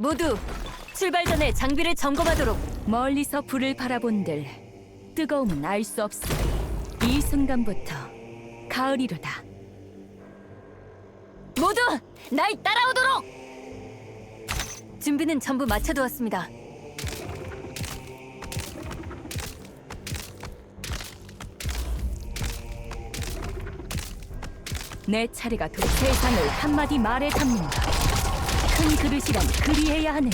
모두 출발 전에 장비를 점검하도록. 멀리서 불을 바라본들 뜨거움은 알 수 없어. 이 순간부터 가을이로다. 모두 날 따라오도록. 준비는 전부 마쳐두었습니다. 내 차례가 곧 세상을 한마디 말에 담는다. 큰 그릇이란 그리해야 하는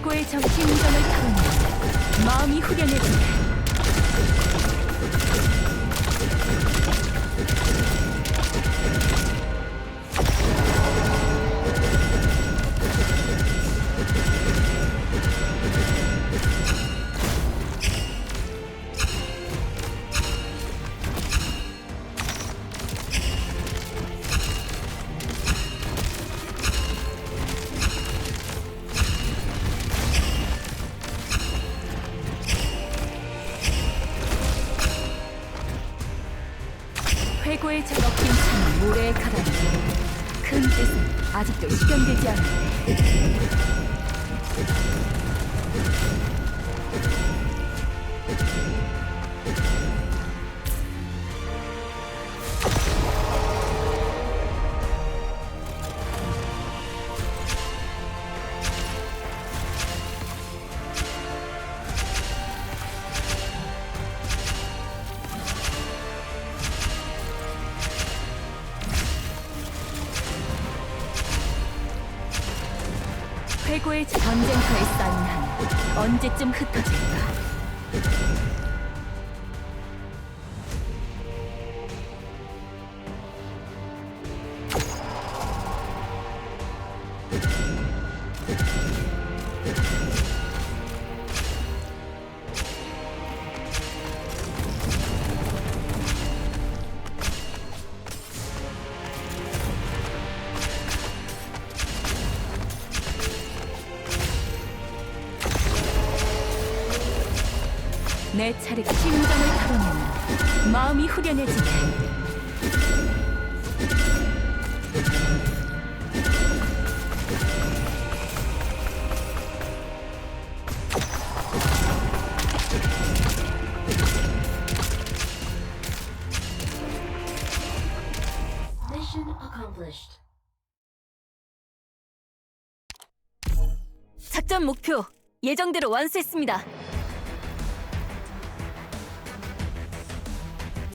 회고의 정 심정을 타고는 마음이 후련해지네. 정 꺾인 참이 모래에 가다니 큰 뜻은 아직도 실현되지 않았네. 회고의 전쟁터에 쌓인 한 언제쯤 흩어질까? 내 차례가 심장을 타고내면 마음이. Mission accomplished. 작전 목표 예정대로 완수했습니다.